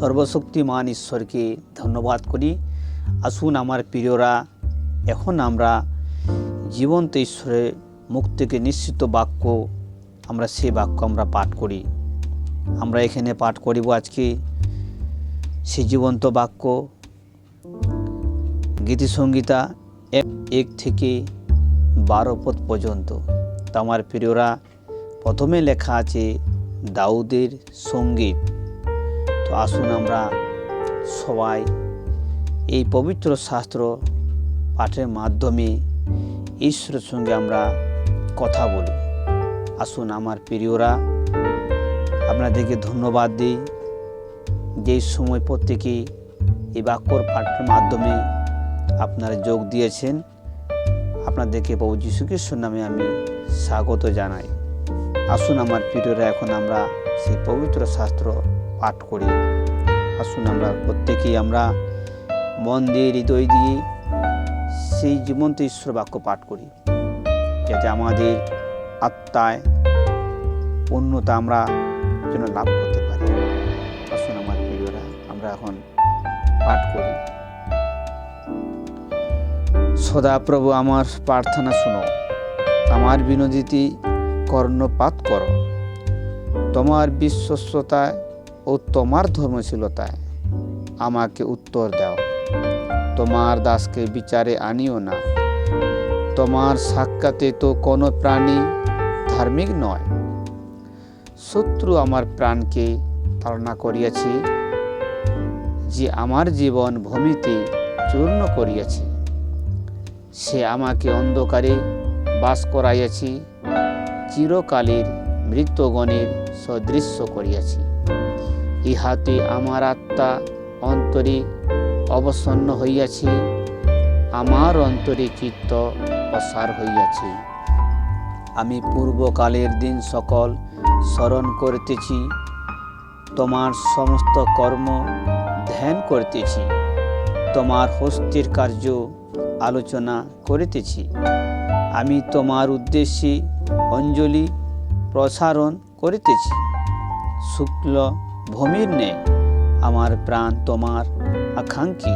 সর্বশক্তিমান ঈশ্বরকে ধন্যবাদ করি। আসুন আমার প্রিয়রা, এখন আমরা জীবন্ত ঈশ্বরের মুখ থেকে নিশ্চিত বাক্য, আমরা সে বাক্য আমরা পাঠ করি। আমরা এখানে পাঠ করিব আজকে সে জীবন্ত বাক্য। গীতিসংগীতা এক এক থেকে বারো পদ পর্যন্ত। তো আমার প্রিয়রা, প্রথমে লেখা আছে দাউদের সংগীত। তো আসুন আমরা সবাই এই পবিত্র শাস্ত্র পাঠের মাধ্যমে ঈশ্বরের সঙ্গে আমরা কথা বলি। আসুন আমার প্রিয়রা, আপনাদেরকে ধন্যবাদ দিই যে সময় প্রত্যেকে এই বাক্যর পাঠের মাধ্যমে আপনারা যোগ দিয়েছেন। আপনাদেরকে প্রভু যীশু খ্রিস্টর নামে আমি স্বাগত জানাই। আসুন আমার প্রিয়রা, এখন আমরা সেই পবিত্র শাস্ত্র পাঠ করি। আসুন আমরা প্রত্যেকেই আমরা মন দিয়ে, হৃদয় দিয়ে সেই জীবন্ত ঈশ্বর বাক্য পাঠ করি, যাতে আমাদের আত্মায় পূর্ণতা আমরা যেন লাভ করতে পারি। আসুন আমার প্রিয়রা, আমরা এখন পাঠ করি। সদাপ্রভু, আমার প্রার্থনা শুনো। আমার বিনোদিতি কর্ণপাত করো। তোমার বিশ্বস্ততায় ও তোমার ধর্মশীলতায় আমাকে উত্তর দাও। তোমার দাসকে বিচারে আনিও না। তোমার সাক্ষাতে তো কোনো প্রাণী ধার্মিক নয়। শত্রু আমার প্রাণকে তাড়না করিয়াছে, যে আমার জীবন ভূমিতে চূর্ণ করিয়াছে। সে আমাকে অন্ধকারে বাস করাইয়াছি, চিরকালের মৃত্যগণের সদৃশ্য করিয়াছি। ইহাতে আমার আত্মা অন্তরে অবসন্ন হইয়াছে, আমার অন্তরে চিত্ত অসার হইয়াছে। আমি পূর্বকালের দিন সকল স্মরণ করিতেছি, তোমার সমস্ত কর্ম ধ্যান করিতেছি, তোমার হস্তের কার্য আলোচনা করিতেছি। আমি তোমার উদ্দেশ্যে অঞ্জলি প্রসারণ করিতেছি। শুক্ল ভূমির নে আমার প্রাণ তোমার আকাঙ্ক্ষী।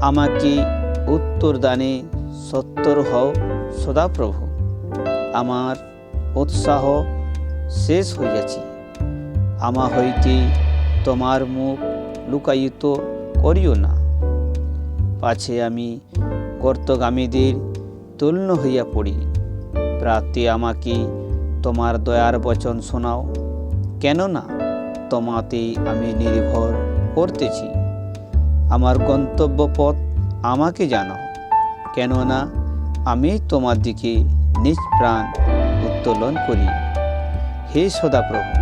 আমাকে উত্তরদানে সত্তর হও সদাপ্রভু। আমার উৎসাহ শেষ হইয়াছে। আমা হইতে তোমার মুখ লুকায়িত করিও না। পাছে আমি কর্তগামীদের তুল্য হইয়া পড়ি। প্রাতে আমাকে তোমার দয়ার বচন শোনাও। কেননা তোমাতেই আমি নির্ভর করতেছি। আমার গন্তব্য পথ আমাকে জানাও কেননা আমি তোমার দিকে নিজ প্রাণ উত্তোলন করি। হে সদাপ্রভু,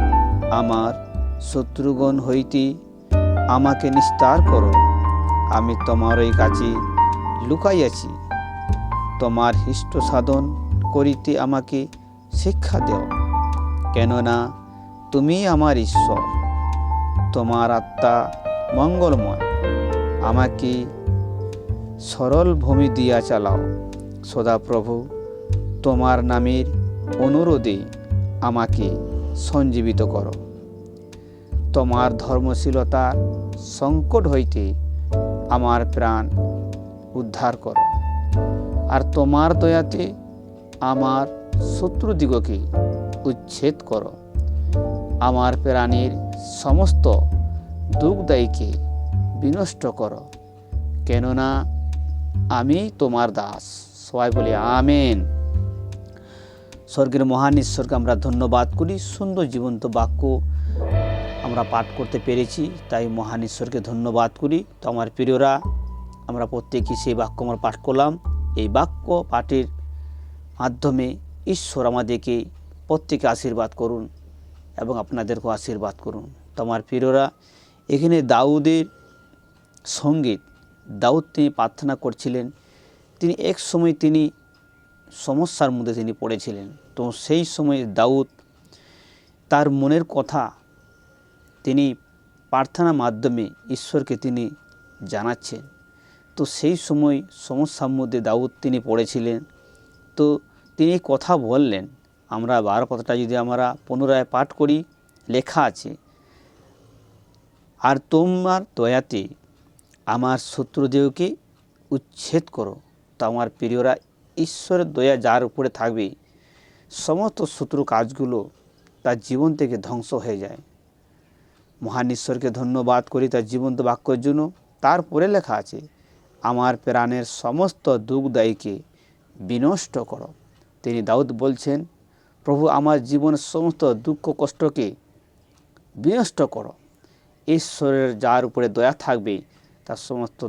আমার শত্রুগণ হইতে আমাকে নিস্তার করো। আমি তোমার ওই কাছে লুকাইয়াছি। তোমার হিষ্ট সাধন করিতে আমাকে শিক্ষা দেও, কেননা তুমি আমার ঈশ্বর। তোমার আত্মা মঙ্গলময়। আমাকে সরল ভূমি দিয়া চালাও। সদাপ্রভু তোমার নামের অনুরোধে আমাকে সঞ্জীবিত করো। তোমার ধর্মশীলতার সংকট হইতে আমার প্রাণ উদ্ধার করো। আর তোমার দয়াতে আমার শত্রুদিগকে উচ্ছেদ করো। আমার প্রাণীর সমস্ত দুঃখদায়ীকে বিনষ্ট করো। কেননা আমি তোমার দাস। সবাই বলি আমেন। স্বর্গের মহান ঈশ্বরকে আমরা ধন্যবাদ করি। সুন্দর জীবন্ত বাক্য আমরা পাঠ করতে পেরেছি, তাই মহান ঈশ্বরকে ধন্যবাদ করি। তো আমার প্রিয়রা, আমরা প্রত্যেকে সেই বাক্য আমরা পাঠ করলাম। এই বাক্য পাঠের মাধ্যমে ঈশ্বর আমাদেরকে প্রত্যেকে আশীর্বাদ করুন। এবং আপনাদেরকেও আশীর্বাদ করুন। তোমার প্রিয়রা, এখানে দাউদের সংগীত দাউদ তিনি প্রার্থনা করছিলেন। তিনি এক সময় তিনি সমস্যার মধ্যে তিনি পড়েছিলেন। তো সেই সময় দাউদ তার মনের কথা তিনি প্রার্থনার মাধ্যমে ঈশ্বরকে তিনি জানাচ্ছেন। তো সেই সময় সমস্যার মধ্যে দাউদ তিনি পড়েছিলেন। তো তিনি কথা বললেন। আমরা বার কথাটা যদি আমরা পুনরায় পাঠ করি, লেখা আছে, আর তোমার দয়াতে আমার শত্রুদেরকে উচ্ছেদ করো। তা আমার প্রিয়রা, ঈশ্বরের দয়া যার উপরে থাকবে, সমস্ত শত্রু কাজগুলো তার জীবন থেকে ধ্বংস হয়ে যায়। মহান ঈশ্বরকে ধন্যবাদ করি তার জীবন্ত বাক্যের জন্য। তারপরে লেখা আছে, আমার প্রাণের সমস্ত দুঃখদায়ীকে বিনষ্ট করো। তিনি দাউদ বলছেন প্রভু, আমার জীবনের সমস্ত দুঃখ কষ্টকে বিনষ্ট করো। ঈশ্বরের যার উপরে দয়া থাকবে, তার সমস্ত